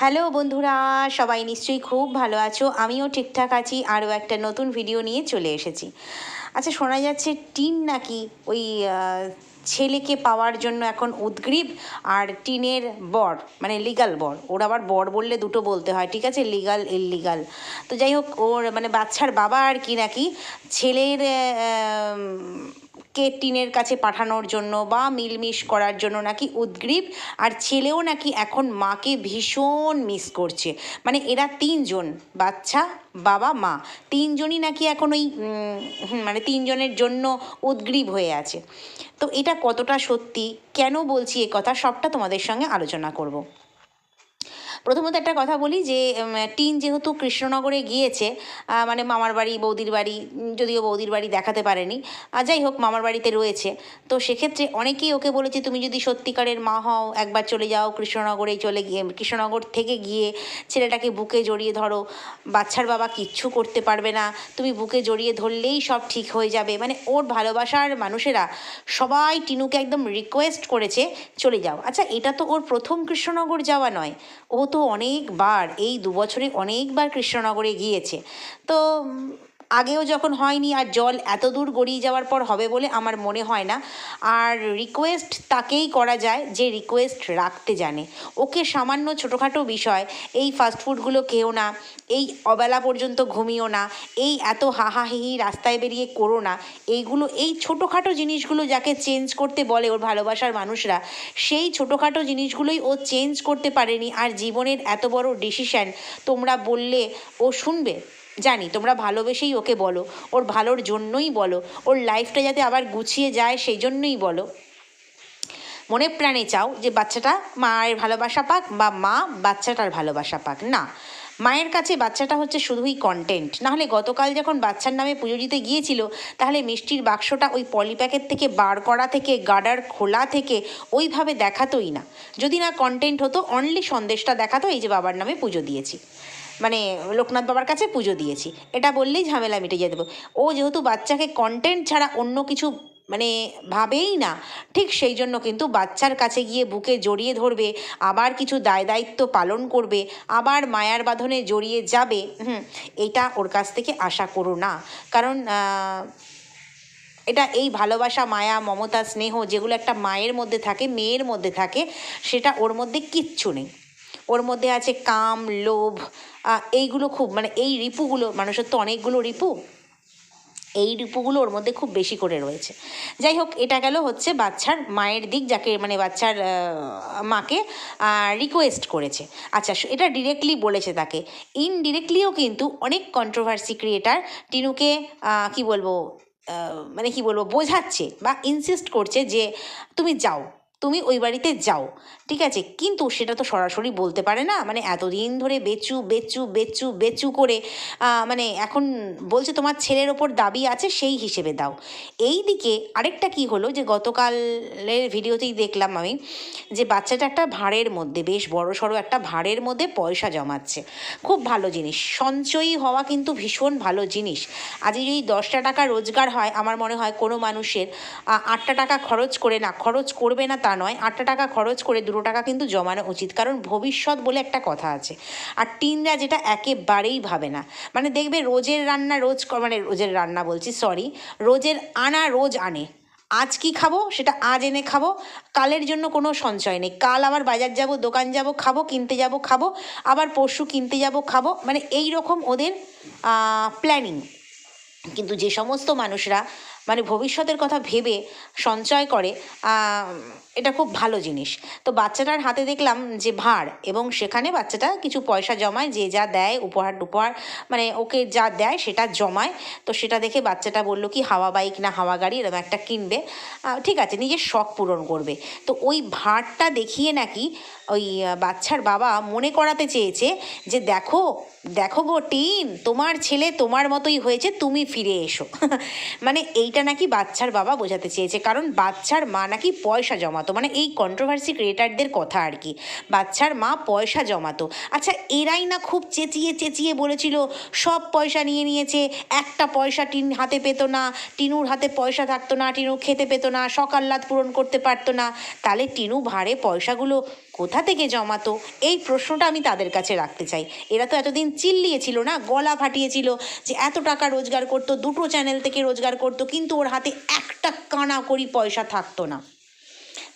Hello বন্ধুরা, সবাই নিশ্চয়ই খুব ভালো আছো। আমিও ঠিকঠাক আছি, আরও একটা নতুন ভিডিও নিয়ে চলে এসেছি। আচ্ছা শোনা যাচ্ছে টিন নাকি ওই ছেলেকে পাওয়ার জন্য এখন উদ্গ্রীব আর টিনের বর মানে লিগাল বর। ওর আবার বর বললে দুটো বলতে হয়, ঠিক আছে? লিগাল ইললিগাল তো যাই হোক, ওর মানে বাচ্চার বাবা আর কি নাকি, ছেলের কে টিনের কাছে পাঠানোর জন্য বা মিলমিশ করার জন্য নাকি উদ্গ্রীব আর ছেলেও নাকি এখন মাকে ভীষণ মিস করছে। মানে এরা তিনজন, বাচ্চা, বাবা, মা। তিনজনই নাকি এখন ওই মানে তিনজনের জন্য উদ্গ্রীব হয়ে আছে। তো এটা কতটা সত্যি? কেন বলছি এ কথা? সবটা তোমাদের সঙ্গে আলোচনা করব। প্রথমত একটা কথা বলি যে টিন যেহেতু কৃষ্ণনগরে গিয়েছে মানে মামার বাড়ি, বৌদির বাড়ি যদিও বৌদির বাড়ি দেখাতে পারেনি যাই হোক, মামার বাড়িতে রয়েছে। তো সেক্ষেত্রে অনেকেই ওকে বলেছে, তুমি যদি সত্যিকারের মা হও, একবার চলে যাও কৃষ্ণনগরে চলে গিয়ে, কৃষ্ণনগর থেকে গিয়ে ছেলেটাকে বুকে জড়িয়ে ধরো। বাচ্চার বাবা কিচ্ছু করতে পারবে না। তুমি বুকে জড়িয়ে ধরলেই সব ঠিক হয়ে যাবে। মানে ওর ভালোবাসার মানুষেরা সবাই টিনুকে একদম রিকোয়েস্ট করেছে, চলে যাও। আচ্ছা এটা তো ওর প্রথম কৃষ্ণনগর যাওয়া নয়। ও তো অনেকবার এই দু বছরে অনেকবার কৃষ্ণনগরে গিয়েছে। তো আগেও যখন হয়নি আর জল এত দূর গড়িয়ে যাওয়ার পর হবে বলে আমার মনে হয় না, আর রিকোয়েস্ট তাকেই করা যায় যে রিকোয়েস্ট রাখতে জানে। ওকে সামান্য ছোটোখাটো বিষয়, এই ফাস্টফুডগুলো খেও না, এই অবেলা পর্যন্ত ঘুমিও না, এই এত হাহাহিহি রাস্তায় বেরিয়ে করো না, এইগুলো, এই ছোটোখাটো জিনিসগুলো যাকে চেঞ্জ করতে বলে ওর ভালোবাসার মানুষরা, সেই ছোটোখাটো জিনিসগুলোই ও চেঞ্জ করতে পারেনি। আর জীবনের এত বড় ডিসিশন তোমরা বললে ও শুনবে। জানি, তোমরা ভালোবেসেই ওকে বলো, ওর ভালোর জন্যই বলো, ওর লাইফটা যাতে আবার গুছিয়ে যায় সেই জন্যই বলো। মনে প্রাণে চাও যে বাচ্চাটা মায়ের ভালোবাসা পাক বা মা বাচ্চাটার ভালোবাসা পাক। না, মায়ের কাছে বাচ্চাটা হচ্ছে শুধুই কন্টেন্ট নাহলে গতকাল যখন বাচ্চার নামে পুজো দিতে গিয়েছিল, তাহলে মিষ্টির বাক্সটা ওই পলিপ্যাকেট থেকে বার করা থেকে গার্ডার খোলা থেকে ওইভাবে দেখাতোই না। যদি না কন্টেন্ট হতো অনলি সন্দেশটা দেখাতো এই যে বাবার নামে পুজো দিয়েছি। মানে লোকনাথ বাবার কাছে পুজো দিয়েছি। এটা বললেই ঝামেলা মিটে যেতে ও যেহেতু বাচ্চাকে কন্টেন্ট ছাড়া অন্য কিছু মানে ভাবেই না, ঠিক সেই জন্য কিন্তু বাচ্চার কাছে গিয়ে বুকে জড়িয়ে ধরবে, আবার কিছু দায় দায়িত্ব পালন করবে, আবার মায়ার বাঁধনে জড়িয়ে যাবে। হুম, এটা ওর কাছ থেকে আশা করো না। কারণ এটা এই ভালোবাসা, মায়া, মমতা, স্নেহ যেগুলো একটা মায়ের মধ্যে থাকে, মেয়ের মধ্যে থাকে, সেটা ওর মধ্যে কিচ্ছু নেই। ওর মধ্যে আছে কাম, লোভ এইগুলো খুব মানে এই রিপুগুলো, মানুষের তো অনেকগুলো রিপু, এই রিপুগুলো ওর মধ্যে খুব বেশি করে রয়েছে। যাই হোক, এটা গেল হচ্ছে বাচ্চার মায়ের দিক, যাকে মানে বাচ্চার মাকে রিকোয়েস্ট করেছে। আচ্ছা এটা ডিরেক্টলি বলেছে তাকে। ইনডিরেক্টলিও কিন্তু অনেক কন্ট্রোভার্সি ক্রিয়েটার টিনুকে কি বলব মানে কি বলব, বোঝাচ্ছে বা ইনসিস্ট করছে যে, তুমি যাও তুমি ওই বাড়িতে যাও, ঠিক আছে? কিন্তু সেটা তো সরাসরি বলতে পারে না। মানে এতদিন ধরে বেচু বেচু বেচু বেচু করে মানে এখন বলছে তোমার ছেলের ওপর দাবি আছে, সেই হিসেবে দাও। এই দিকে আরেকটা কি হলো যে গতকালের ভিডিওতেই দেখলাম আমি যে বাচ্চাটা একটা ভাঁড়ের মধ্যে, বেশ বড় সড়ো একটা ভাঁড়ের মধ্যে পয়সা জমাচ্ছে। খুব ভালো জিনিস। সঞ্চয়ী হওয়া কিন্তু ভীষণ ভালো জিনিস। আজকে যদি দশটা টাকা রোজগার হয়, আমার মনে হয় কোনো মানুষের আটটা টাকা খরচ করে না, খরচ করবে না তা নয়, আটটা টাকা খরচ করে দুটো টাকা কিন্তু জমানো উচিত। কারণ ভবিষ্যৎ বলে একটা কথা আছে। আর টিনরা যেটা একেবারেই ভাবে না। মানে দেখবে রোজের রান্না রোজ মানে রোজের রান্না বলছি সরি রোজের আনা রোজ আনে। আজ কি খাব? সেটা আজ এনে খাব। কালের জন্য কোনো সঞ্চয় নেই। কাল আবার বাজার যাব, দোকান যাব, খাব, কিনতে যাব, খাব, আবার পরশু কিনতে যাব, খাব। মানে এই রকম ওদের প্ল্যানিং কিন্তু যে সমস্ত মানুষরা মানে ভবিষ্যতের কথা ভেবে সঞ্চয় করে এটা খুব ভালো জিনিস। তো বাচ্চাটার হাতে দেখলাম যে ভাঁড় এবং সেখানে বাচ্চাটা কিছু পয়সা জমায়, যে যা দেয় উপহার টুপহার মানে ওকে যা দেয় সেটা জমায়। তো সেটা দেখে বাচ্চাটা বলল, কি হাওয়া বাইক না হাওয়া গাড়ি, এরকম একটা কিনবে। ঠিক আছে, নিজের শখ পূরণ করবে। তো ওই ভাঁড়টা দেখিয়ে নাকি ওই বাচ্চার বাবা মনে করাতে চেয়েছে যে, দেখো দেখো গো টিন, তোমার ছেলে তোমার মতোই হয়েছে, তুমি ফিরে এসো। মানে এইটা নাকি বাচ্চার বাবা বোঝাতে চেয়েছে। কারণ বাচ্চার মা নাকি পয়সা জমাবে জমাতো মানে এই কন্ট্রোভার্সি ক্রিয়েটারদের কথা আর কি। বাচ্চার মা পয়সা জমাতো। আচ্ছা এরাই না খুব চেঁচিয়ে চেঁচিয়ে বলেছিল, সব পয়সা নিয়ে নিয়েছে, একটা পয়সা টিন হাতে পেতো না, টিনুর হাতে পয়সা থাকতো না, টিনু খেতে পেতো না সকাল্লাদ পূরণ করতে পারতো না। তাহলে টিনু ভাড়ে পয়সাগুলো কোথা থেকে জমাতো? এই প্রশ্নটা আমি তাদের কাছে রাখতে চাই। এরা তো এতদিন চিল্লিয়েছিল না, গলা ফাটিয়েছিল যে এত টাকা রোজগার করতো, দুটো চ্যানেল থেকে রোজগার করতো, কিন্তু ওর হাতে একটা কানা করি পয়সা থাকতো না।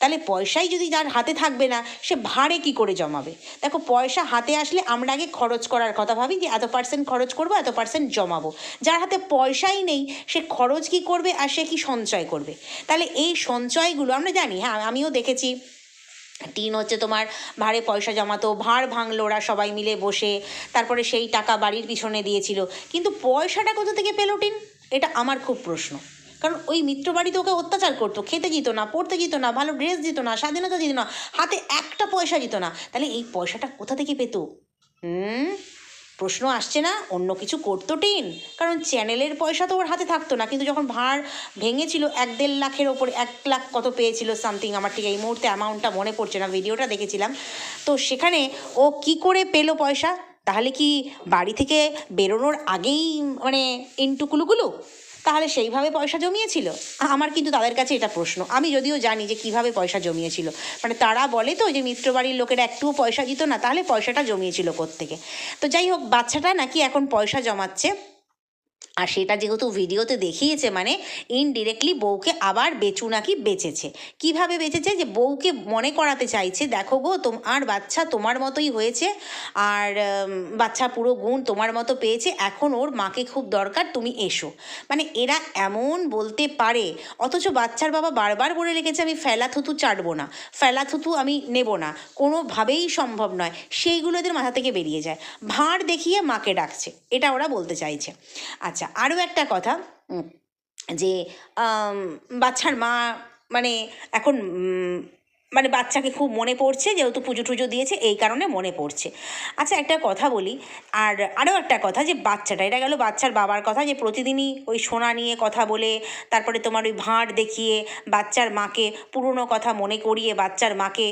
তাহলে পয়সাই যদি যার হাতে থাকবে না, সে ভাড়ে কি করে জমাবে? দেখো, পয়সা হাতে আসলে আমরা আগে খরচ করার কথা ভাবি যে এত পার্সেন্ট খরচ করব, এত পার্সেন্ট জমাবো। যার হাতে পয়সাই নেই, সে খরচ কি করবে আর সে কি সঞ্চয় করবে? তাহলে এই সঞ্চয়গুলো, আমরা জানি হ্যাঁ আমিও দেখেছি টিন হচ্ছে তোমার ভাড়ে পয়সা জমাতো, ভাড় ভাঙলো ওরা সবাই মিলে বসে, তারপরে সেই টাকা বাড়ির পিছনে দিয়েছিল। কিন্তু পয়সাটা কোথা থেকে পেল টিন? এটা আমার খুব প্রশ্ন। কারণ ওই মিত্র বাড়িতে ওকে অত্যাচার করতো, খেতে দিত না, পড়তে দিত না, ভালো ড্রেস দিত না, স্বাধীনতা দিত না, হাতে একটা পয়সা দিত না। তাহলে এই পয়সাটা কোথা থেকে পেতো? হুম? প্রশ্ন আসছে না, অন্য কিছু করতো টিন। কারণ চ্যানেলের পয়সা তো ওর হাতে থাকতো না, কিন্তু যখন ভাড় ভেঙেছিল, এক দেড় লাখের ওপর এক লাখ কত পেয়েছিল সামথিং আমার ঠিক এই মুহূর্তে অ্যামাউন্টটা মনে পড়ছে না, ভিডিওটা দেখেছিলাম। তো সেখানে ও কি করে পেল পয়সা? তাহলে কি বাড়ি থেকে বেরোনোর আগেই মানে ইন্টুকুলুকুলু? তাহলে সেইভাবে পয়সা জমিয়েছিল? আমার কিন্তু তাদের কাছে এটা প্রশ্ন। আমি যদিও জানি যে কীভাবে পয়সা জমিয়েছিল। মানে তারা বলে তো যে মিত্র বাড়ির লোকেরা একটুও পয়সা দিত না, তাহলে পয়সাটা জমিয়েছিল কোত্থেকে? তো যাই হোক, বাচ্চাটা নাকি এখন পয়সা জমাচ্ছে। আর সেটা যেহেতু ভিডিওতে দেখিয়েছে মানে ইনডিরেক্টলি বউকে আবার বেচু নাকি বেচেছে। কীভাবে বেচেছে? যে বউকে মনে করাতে চাইছে, দেখো গো তোমার বাচ্চা তোমার মতোই হয়েছে, আর বাচ্চা পুরো গুণ তোমার মতো পেয়েছে, এখন ওর মাকে খুব দরকার, তুমি এসো। মানে এরা এমন বলতে পারে, অথচ বাচ্চার বাবা বারবার বলে রেখেছে, আমি ফেলা থুতু চাটবো না, ফেলা থুতু আমি নেব না। কোনোভাবেই সম্ভব নয়, সেইগুলো এদের মাথা থেকে বেরিয়ে যায়। ভাঁড় দেখিয়ে মাকে ডাকছে, এটা ওরা বলতে চাইছে। আচ্ছা আরও একটা কথা যে বাচ্চার মা মানে এখন মানে বাচ্চাকে খুব মনে পড়ছে, যেহেতু পুজো টুজো দিয়েছে, এই কারণে মনে পড়ছে। আচ্ছা একটা কথা বলি, আর আরও একটা কথা, যে বাচ্চাটা, এটা গেল বাচ্চার বাবার কথা, যে প্রতিদিনই ওই সোনা নিয়ে কথা বলে, তারপরে তোমার ওই ভাঁড় দেখিয়ে, বাচ্চার মাকে পুরনো কথা মনে করিয়ে, বাচ্চার মাকে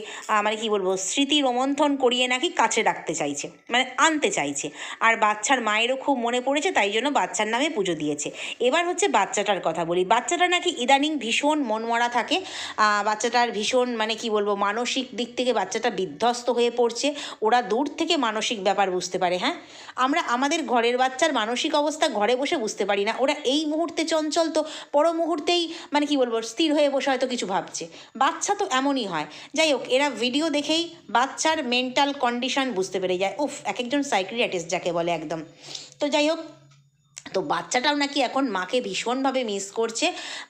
মানে কি বলব, স্মৃতি রোমন্থন করিয়ে নাকি কাছে রাখতে চাইছে মানে আনতে চাইছে। আর বাচ্চার মায়েরও খুব মনে পড়েছে, তাই জন্য বাচ্চার নামে পুজো দিয়েছে। এবার হচ্ছে বাচ্চাটার কথা বলি, বাচ্চাটা নাকি ইদানিং ভীষণ মনমরা থাকে বাচ্চাটার ভীষণ মানে কি বলব, মানসিক দিক থেকে বাচ্চাটা বিধ্বস্ত হয়ে পড়ছে, ওরা দূর থেকে মানসিক ব্যাপার বুঝতে পারে হ্যাঁ? আমরা, আমাদের ঘরের বাচ্চার মানসিক অবস্থা ঘরে বসে বুঝতে পারি না, ওরা এই মুহূর্তে চঞ্চল তো, পর মুহূর্তেই মানে কি বলব, স্থির হয়ে বসে হয়তো কিছু ভাবছে। বাচ্চা তো এমনই হয়, যাই হোক, এরা ভিডিও দেখেই বাচ্চার মেন্টাল কন্ডিশন বুঝতে পেরে যায়, উফ, এক একজন সাইক্রিয়াটিস্ট যাকে বলে একদম। তো যাই হোক তো বাচ্চাটাও নাকি এখন মাকে ভীষণভাবে মিস করছে।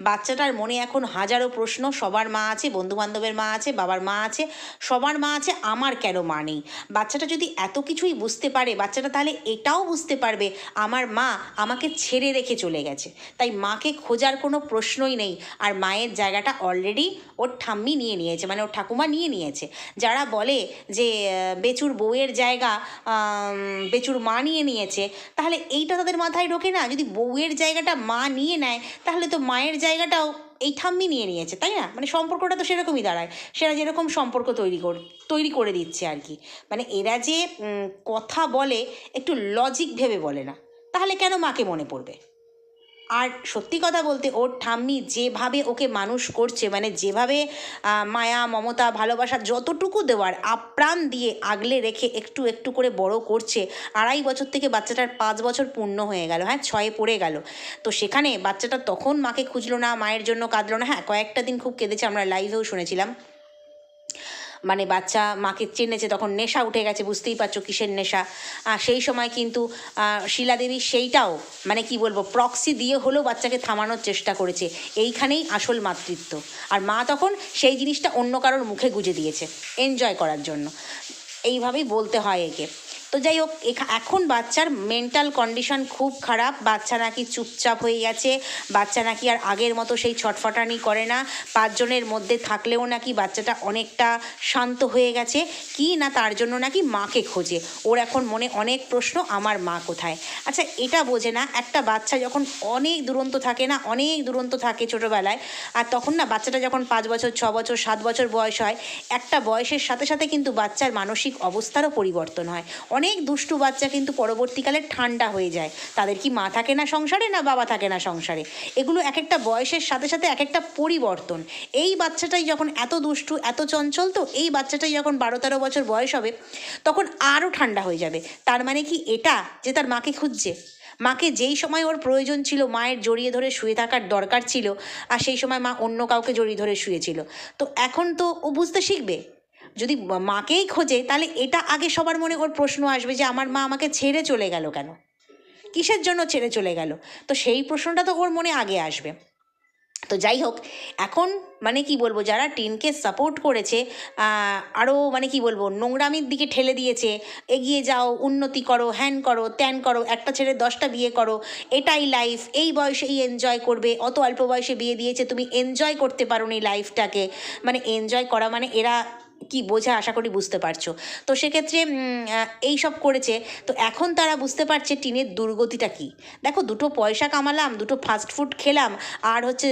বাচ্চাটার মনে এখন হাজারো প্রশ্ন, সবার মা আছে, বন্ধুবান্ধবের মা আছে, বাবার মা আছে, সবার মা আছে, আমার কেন মা নেই? বাচ্চাটা যদি এত কিছুই বুঝতে পারে, বাচ্চাটা তাহলে এটাও বুঝতে পারবে, আমার মা আমাকে ছেড়ে রেখে চলে গেছে। তাই মাকে খোঁজার কোনো প্রশ্নই নেই। আর মায়ের জায়গাটা অলরেডি ওর ঠাম্মি নিয়ে নিয়েছে মানে ওর ঠাকুমা নিয়ে নিয়েছে। যারা বলে যে বেচুর বউয়ের জায়গা বেচুর মা নিয়ে নিয়েছে, তাহলে এইটা তাদের মাথায় ঢোকে না যদি বউয়ের জায়গাটা মা নিয়ে নেয়, তাহলে তো মায়ের জায়গাটাও এই ঠাম্মি নিয়ে নিয়েছে, তাই না? মানে সম্পর্কটা তো সেরকমই দাঁড়ায়। সেরা যেরকম সম্পর্ক তৈরি কর, তৈরি করে দিচ্ছে আর কি। মানে এরা যে কথা বলে, একটু লজিক ভেবে বলে না। তাহলে কেন মাকে মনে পড়বে? আর সত্যি কথা বলতে ওর ঠাম্মি যেভাবে ওকে মানুষ করছে মানে যেভাবে মায়া, মমতা, ভালোবাসা যতটুকু দেওয়ার আপ্রাণ দিয়ে আগলে রেখে একটু একটু করে বড় করছে, আড়াই বছর থেকে বাচ্চাটার পাঁচ বছর পূর্ণ হয়ে গেল হ্যাঁ ছয়ে পড়ে গেল। তো সেখানে বাচ্চাটা তখন মাকে খুঁজলো না, মায়ের জন্য কাঁদলো না হ্যাঁ কয়েকটা দিন খুব কেঁদেছে, আমরা লাইভেও শুনেছিলাম। মানে বাচ্চা মাকে চেনেছে, তখন নেশা উঠে গেছে, বুঝতেই পারছ কিসের নেশা। আর সেই সময় কিন্তু শিলা শিলাদেবী সেইটাও মানে কি বলব প্রক্সি দিয়ে হলেও বাচ্চাকে থামানোর চেষ্টা করেছে। এইখানেই আসল মাতৃত্ব। আর মা তখন সেই জিনিসটা অন্য কারোর মুখে গুঁজে দিয়েছে। এনজয় করার জন্য। এইভাবেই বলতে হয় একে। তো যাই হোক, এখা- এখন বাচ্চার মেন্টাল কন্ডিশন খুব খারাপ। বাচ্চা নাকি চুপচাপ হয়ে গেছে। বাচ্চা নাকি আর আগের মতো সেই ছটফটানি করে না। পাঁচজনের মধ্যে থাকলেও নাকি বাচ্চাটা অনেকটা শান্ত হয়ে গেছে। কি না তার জন্য নাকি মাকে খোঁজে? ওর এখন মনে অনেক প্রশ্ন, আমার মা কোথায়? আচ্ছা এটা বোঝে না, একটা বাচ্চা যখন অনেক দুরন্ত থাকে না, অনেক দুরন্ত থাকে ছোটোবেলায়, আর তখন না বাচ্চাটা যখন পাঁচ বছর, ছ বছর, সাত বছর বয়স হয়, একটা বয়সের সাথে সাথে কিন্তু বাচ্চার মানসিক অবস্থারও পরিবর্তন হয়। অনেক দুষ্টু বাচ্চা কিন্তু পরবর্তীকালে ঠান্ডা হয়ে যায়। তাদের কি মা থাকে না সংসারে না বাবা থাকে না সংসারে? এগুলো এক একটা বয়সের সাথে সাথে এক একটা পরিবর্তন। এই বাচ্চাটাই যখন এত দুষ্টু, এত চঞ্চল, তো এই বাচ্চাটাই যখন বারো তেরো বছর বয়স হবে, তখন আরও ঠান্ডা হয়ে যাবে। তার মানে কি এটা যে তার মাকে খুঁজছে? মাকে যেই সময় ওর প্রয়োজন ছিল, মায়ের জড়িয়ে ধরে শুয়ে থাকার দরকার ছিল, আর সেই সময় মা অন্য কাউকে জড়িয়ে ধরে শুয়েছিল। তো এখন তো ও বুঝতে শিখবে। যদি মাকেই খোঁজে, তাহলে এটা আগে সবার মনে ওর প্রশ্ন আসবে যে, আমার মা আমাকে ছেড়ে চলে গেল কেন? কিসের জন্য ছেড়ে চলে গেল? তো সেই প্রশ্নটা তো ওর মনে আগে আসবে। তো যাই হোক, এখন মানে কি বলব, যারা টিনকে সাপোর্ট করেছে আরও মানে কি বলব, নোংরামির দিকে ঠেলে দিয়েছে, এগিয়ে যাও, উন্নতি করো, হ্যান করো, ত্যান করো, একটা ছেড়ে দশটা বিয়ে করো, এটাই লাইফ এই বয়সে এই এনজয় করবে, অত অল্প বয়সে বিয়ে দিয়েছে, তুমি এনজয় করতে পারো নি লাইফটাকে মানে এনজয় করা মানে এরা কি বোঝা আশা করি বুঝতে পারছ। তো সেক্ষেত্রে এই সব করেছে। তো এখন তারা বুঝতে পারছে টিনের দুর্গতিটা কি। দেখো, দুটো পয়সা কামালাম, দুটো ফাস্ট ফুড খেলাম, আর হচ্ছে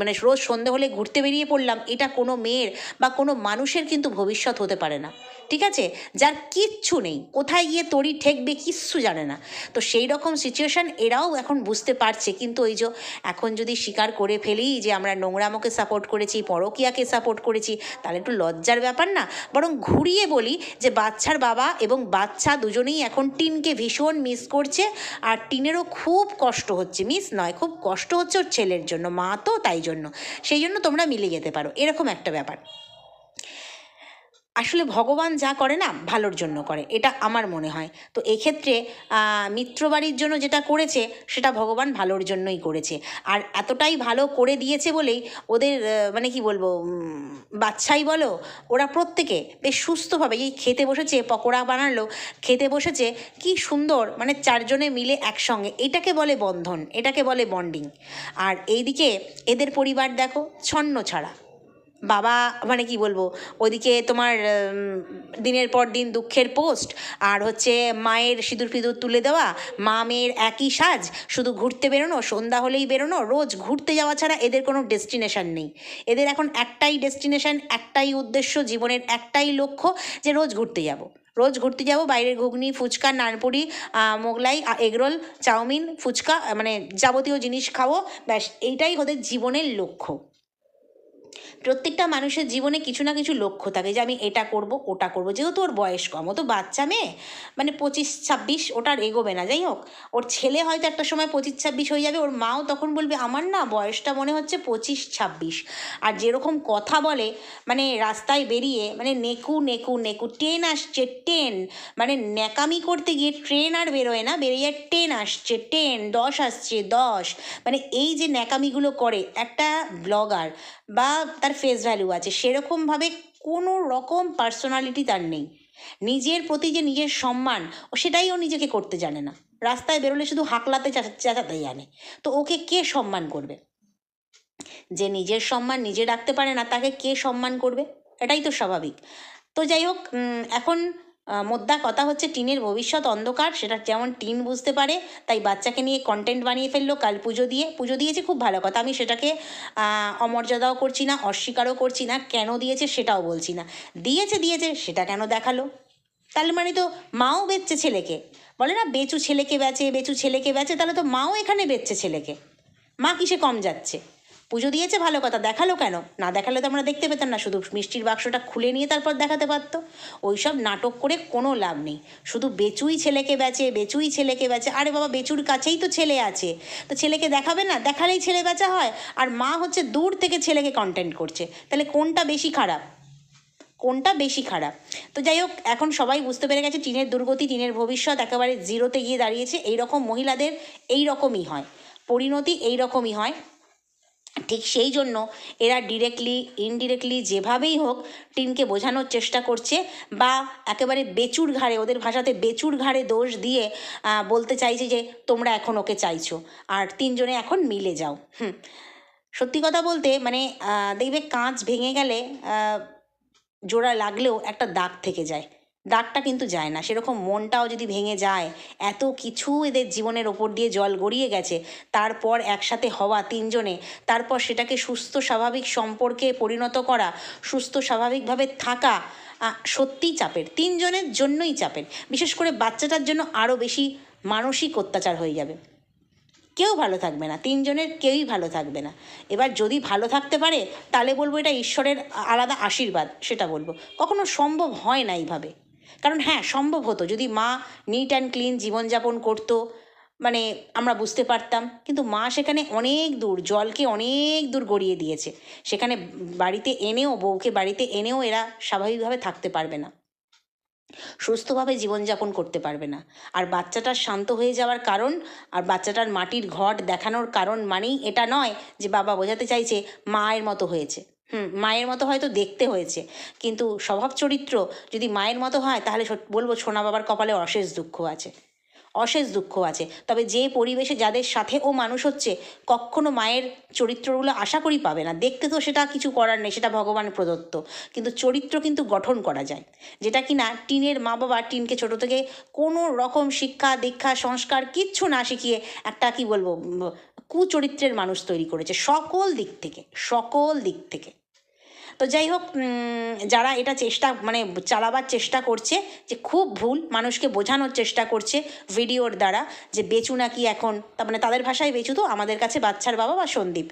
মানে রোজ সন্ধে হলে ঘুরতে বেরিয়ে পড়লাম, এটা কোনো মেয়ের বা কোনো মানুষের কিন্তু ভবিষ্যৎ হতে পারে না। ঠিক আছে? যার কিচ্ছু নেই। কোথায় গিয়ে তড়ি ঠেকবে কিচ্ছু জানে না। তো সেই রকম সিচুয়েশান এরাও এখন বুঝতে পারছে। কিন্তু ওই যে এখন যদি স্বীকার করে ফেলি যে আমরা নোংরামোকে সাপোর্ট করেছি, পরকিয়াকে সাপোর্ট করেছি, তাহলে একটু লজ্জার ব্যাপার না। বরং ঘুরিয়ে বলি যে বাচ্চার বাবা এবং বাচ্চা দুজনেই এখন টিনকে ভীষণ মিস করছে। আর টিনেরও খুব কষ্ট হচ্ছে মিস নয়, খুব কষ্ট হচ্ছে ওর ছেলের জন্য, মা তো তাই জন্য। সেই জন্য তোমরা মিলে যেতে পারো। এরকম একটা ব্যাপার। আসলে ভগবান যা করে না, ভালোর জন্য করে। এটা আমার মনে হয়। তো এক্ষেত্রে মিত্রবাড়ির জন্য যেটা করেছে, সেটা ভগবান ভালোর জন্যই করেছে। আর এতটাই ভালো করে দিয়েছে বলেই ওদের মানে কি বলব বাচ্চাই বলো, ওরা প্রত্যেকে বেশ সুস্থভাবে এই খেতে বসেছে, পকোড়া বানালো, খেতে বসেছে, কি সুন্দর মানে চারজনে মিলে একসঙ্গে। এটাকে বলে বন্ধন, এটাকে বলে বন্ডিং। আর এইদিকে এদের পরিবার দেখো, ছন্ন ছাড়া। বাবা মানে কি বলব, ওদিকে তোমার দিনের পর দিন দুঃখের পোস্ট, আর হচ্ছে মায়ের সিঁদুর ফিঁদুর তুলে দেওয়া, মা মেয়ের একই সাজ, শুধু ঘুরতে বেরোনো, সন্ধ্যা হলেই বেরোনো, রোজ ঘুরতে যাওয়া ছাড়া এদের কোনো ডেস্টিনেশান নেই। এদের এখন একটাই ডেস্টিনেশন, একটাই উদ্দেশ্য, জীবনের একটাই লক্ষ্য, যে রোজ ঘুরতে যাব। রোজ ঘুরতে যাব, বাইরের ঘুগনি, ফুচকা, নানপুরি Mughlai egg roll, chow mein, phuchka মানে যাবতীয় জিনিস খাব, ব্যাস, এইটাই ওদের জীবনের লক্ষ্য। প্রত্যেকটা মানুষের জীবনে কিছু না কিছু লক্ষ্য থাকে যে আমি এটা করব, ওটা করব। যেহেতু ওর বয়স কম, ও তো বাচ্চা মেয়ে মানে পঁচিশ ছাব্বিশ ওটার এগোবে না। যাই হোক, ওর ছেলে হয়তো একটা সময় পঁচিশ ছাব্বিশ হয়ে যাবে, ওর মাও তখন বলবে, আমার না বয়সটা মনে হচ্ছে পঁচিশ ছাব্বিশ। আর যেরকম কথা বলে মানে রাস্তায় বেরিয়ে মানে নেকু নেকু নেকু, ট্রেন আসছে, ট্রেন মানে ন্যাকামি করতে গিয়ে ট্রেন আর বেরোয় না, বেরিয়ে ট্রেন আসছে, ট্রেন, দশ আসছে, দশ। মানে এই যে ন্যাকামিগুলো করে, একটা ব্লগার বা তার ফেস ভ্যালু আছে। সেরকমভাবে কোনো রকম পার্সোনালিটি তার নেই। নিজের প্রতি যে নিজের সম্মান ও সেটাই ও নিজেকে করতে জানে না। রাস্তায় বেরোলে শুধু হাকলাতে চেঁচা- চেঁচাতে জানে তো ওকে কে সম্মান করবে? যে নিজের সম্মান নিজে রাখতে পারে না, তাকে কে সম্মান করবে? এটাই তো স্বাভাবিক। তো যাই হোক এখন মোদ্দা কথা হচ্ছে, টিনের ভবিষ্যৎ অন্ধকার, সেটা যেমন টিন বুঝতে পারে, তাই বাচ্চাকে নিয়ে কন্টেন্ট বানিয়ে ফেলল কাল পুজো দিয়ে। পুজো দিয়েছে খুব ভালো কথা, আমি সেটাকে অমর্যাদাও করছি না, অস্বীকারও করছি না, কেন দিয়েছে সেটাও বলছি না। দিয়েছে দিয়েছে, সেটা কেন দেখাল? তাহলে মানে তো মাও বেচছে ছেলেকে। বলে না, বেচু ছেলেকে বেচে, বেচু ছেলেকে বেচে, তাহলে তো মাও এখানে বেচছে ছেলেকে। মা কিসে কম যাচ্ছে? পুজো দিয়েছে, ভালো কথা। দেখাল কেন? না দেখালে তো আমরা দেখতে পেতাম না। শুধু মিষ্টির বাক্সটা খুলে নিয়ে তারপর দেখাতে পারতো। ওইসব নাটক করে কোনো লাভ নেই। শুধু বেচুই ছেলেকে বেচে, বেচুই ছেলেকে বেচে। আরে বাবা, বেচুর কাছেই তো ছেলে আছে। তো ছেলেকে দেখাবে না? দেখালেই ছেলে বেচা হয়। আর মা হচ্ছে দূর থেকে ছেলেকে কন্টেন্ট করছে। তাহলে কোনটা বেশি খারাপ? কোনটা বেশি খারাপ? তো যাই হোক, এখন সবাই বুঝতে পেরে গেছে, টিনের দুর্গতি, টিনের ভবিষ্যৎ একেবারে জিরোতে গিয়ে দাঁড়িয়েছে। এই রকম মহিলাদের এই রকমই হয়। পরিণতি এই রকমই হয়। ঠিক সেই জন্য এরা ডিরেক্টলি ইনডিরেক্টলি যেভাবেই হোক টিনকে বোঝানোর চেষ্টা করছে বা একেবারে বেচুর ঘাড়ে, ওদের ভাষাতে বেচুর ঘাড়ে দোষ দিয়ে বলতে চাইছে যে তোমরা এখন ওকে চাইছো আর তিনজনে এখন মিলে যাও। হুম। সত্যি কথা বলতে মানে দেখবে কাঁচ ভেঙে গেলে জোড়া লাগলেও একটা দাগ থেকে যায়। দাগটা কিন্তু যায় না। সেরকম মনটাও যদি ভেঙে যায়, এত কিছু এদের জীবনের ওপর দিয়ে জল গড়িয়ে গেছে, তারপর একসাথে হওয়া তিনজনে, তারপর সেটাকে সুস্থ স্বাভাবিক সম্পর্কে পরিণত করা, সুস্থ স্বাভাবিকভাবে থাকা সত্যিই চাপের। তিনজনের জন্যই চাপের। বিশেষ করে বাচ্চাটার জন্য আরও বেশি মানসিক অত্যাচার হয়ে যাবে। কেউ ভালো থাকবে না, তিনজনের কেউই ভালো থাকবে না। এবার যদি ভালো থাকতে পারে, তাহলে বলব এটা ঈশ্বরের আলাদা আশীর্বাদ, সেটা বলব। কখনো সম্ভব হয় না এইভাবে। কারণ হ্যাঁ সম্ভব হতো। যদি মা নিট অ্যান্ড ক্লিন জীবনযাপন করতো মানে আমরা বুঝতে পারতাম। কিন্তু মা সেখানে অনেক দূর, জলকে অনেক দূর গড়িয়ে দিয়েছে। সেখানে বাড়িতে এনেও, বউকে বাড়িতে এনেও এরা স্বাভাবিকভাবে থাকতে পারবে না। সুস্থভাবে জীবনযাপন করতে পারবে না। আর বাচ্চাটার শান্ত হয়ে যাওয়ার কারণ আর বাচ্চাটার মাটির ঘট দেখানোর কারণ মানেই এটা নয় যে বাবা বোঝাতে চাইছে মায়ের মতো হয়েছে। হুম, মায়ের মতো হয়তো দেখতে হয়েছে। কিন্তু স্বভাব চরিত্র যদি মায়ের মতো হয়, তাহলে বলব সোনা বাবার কপালে অশেষ দুঃখ আছে। অশেষ দুঃখ আছে। তবে যে পরিবেশে যাদের সাথে ও মানুষ হচ্ছে, কখনো মায়ের চরিত্রগুলো আশা করি পাবে না। দেখতে তো সেটা কিছু করার নেই, সেটা ভগবান প্রদত্ত। কিন্তু চরিত্র কিন্তু গঠন করা যায়। যেটা কি না টিনের মা বাবা টিনকে ছোট থেকে কোনো রকম শিক্ষা, দীক্ষা, সংস্কার কিচ্ছু না শিখিয়ে একটা কি বলব কুচরিত্রের মানুষ তৈরি করেছে। সকল দিক থেকে, সকল দিক থেকে। তো যাই হোক যারা এটা চেষ্টা মানে চালাবার চেষ্টা করছে, যে খুব ভুল, মানুষকে বোঝানোর চেষ্টা করছে ভিডিওর দ্বারা, যে বেচু নাকি এখন, তার মানে তাদের ভাষায় বেচু তো, আমাদের কাছে বাচ্চার বাবা বা সন্দীপ।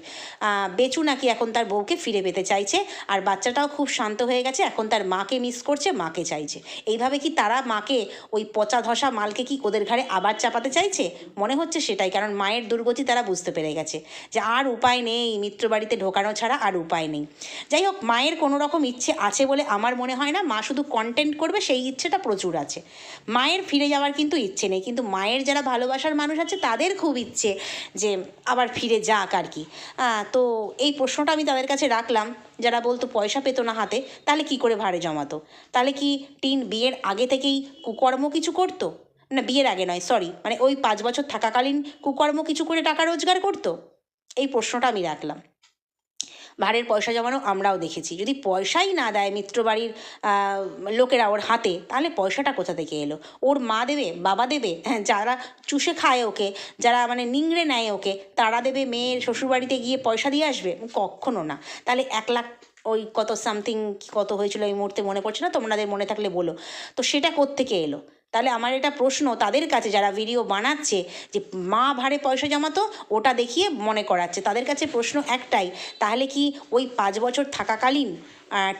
বেচু নাকি এখন তার বউকে ফিরে পেতে চাইছে, আর বাচ্চাটাও খুব শান্ত হয়ে গেছে, এখন তার মাকে মিস করছে, মাকে চাইছে। এইভাবে কি তারা মাকে ওই পচা ধসা মালকে কি ওদের ঘাড়ে আবার চাপাতে চাইছে? মনে হচ্ছে সেটাই, কারণ মায়ের দুর্গতি তারা বুঝতে পেরে গেছে, যে আর উপায় নেই মিত্র বাড়িতে ঢোকানো ছাড়া আর উপায় নেই। যাই হোক মায়ের কোনো রকম ইচ্ছে আছে বলে আমার মনে হয় না, মা শুধু কন্টেন্ট করবে, সেই ইচ্ছেটা প্রচুর আছে। মায়ের ফিরে যাওয়ার কিন্তু ইচ্ছে নেই, কিন্তু মায়ের যারা ভালোবাসার মানুষ আছে, তাদের খুব ইচ্ছে যে আবার ফিরে যাক আর কি। তো এই প্রশ্নটা আমি তাদের কাছে রাখলাম, যারা বলতো পয়সা পেতো না হাতে, তাহলে কি করে ভাড়ে জমাতো? তাহলে কি টিন বিয়ের আগে থেকেই কুকর্ম কিছু করতো? না, বিয়ের আগে নয় সরি মানে ওই পাঁচ বছর থাকাকালীন কুকর্ম কিছু করে টাকা রোজগার করতো? এই প্রশ্নটা আমি রাখলাম। ভাড়ের পয়সা জমানো আমরাও দেখেছি। যদি পয়সাই না দেয় মিত্রবাড়ির লোকেরা ওর হাতে, তাহলে পয়সাটা কোথা থেকে এলো? ওর মা দেবে, বাবা দেবে? হ্যাঁ যারা চুষে খায় ওকে, যারা মানে নিংড়ে নেয় ওকে, তারা দেবে মেয়ের শ্বশুরবাড়িতে গিয়ে পয়সা দিয়ে আসবে? কখনো না। তাহলে এক লাখ ওই কত সামথিং কত হয়েছিল এই মুহূর্তে মনে পড়ছে না? তোমাদের মনে থাকলে বলো। তো সেটা কোত্থেকে এলো? তাহলে আমার এটা প্রশ্ন তাদের কাছে যারা ভিডিও বানাচ্ছে যে মা ভাড়ে পয়সা জমাতো, ওটা দেখিয়ে মনে করাচ্ছে। তাদের কাছে প্রশ্ন একটাই, তাহলে কি ওই পাঁচ বছর থাকাকালীন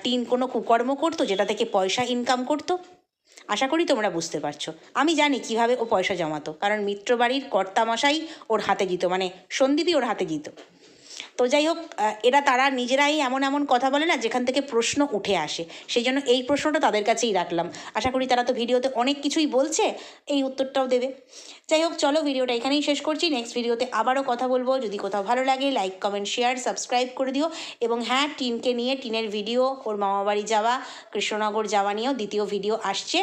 টিন কোনো কুকর্ম করতো যেটা থেকে পয়সা ইনকাম করতো? আশা করি তোমরা বুঝতে পারছ। আমি জানি কীভাবে ও পয়সা জমাতো, কারণ মিত্রবাড়ির কর্তামশাই ওর হাতে দিত মানে সন্দীপই ওর হাতে দিত। তো যাই হোক এরা তারা নিজেরাই এমন এমন কথা বলে না যেখান থেকে প্রশ্ন উঠে আসে। সেই জন্য এই প্রশ্নটা তাদের কাছেই রাখলাম। আশা করি তারা তো ভিডিওতে অনেক কিছুই বলছে, এই উত্তরটাও দেবে। যাই হোক চলো ভিডিওটা এখানেই শেষ করছি। নেক্সট ভিডিওতে আবারও কথা বলব। যদি কোথাও ভালো লাগে লাইক কমেন্ট শেয়ার সাবস্ক্রাইব করে দিও। এবং হ্যাঁ টিনকে নিয়ে টিনের ভিডিও, ওর মামাবাড়ি যাওয়া, কৃষ্ণনগর যাওয়া নিয়েও দ্বিতীয় ভিডিও আসছে।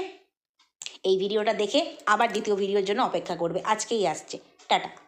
এই ভিডিওটা দেখে আবার দ্বিতীয় ভিডিওর জন্য অপেক্ষা করবে। আজকেই আসছে। টাটা।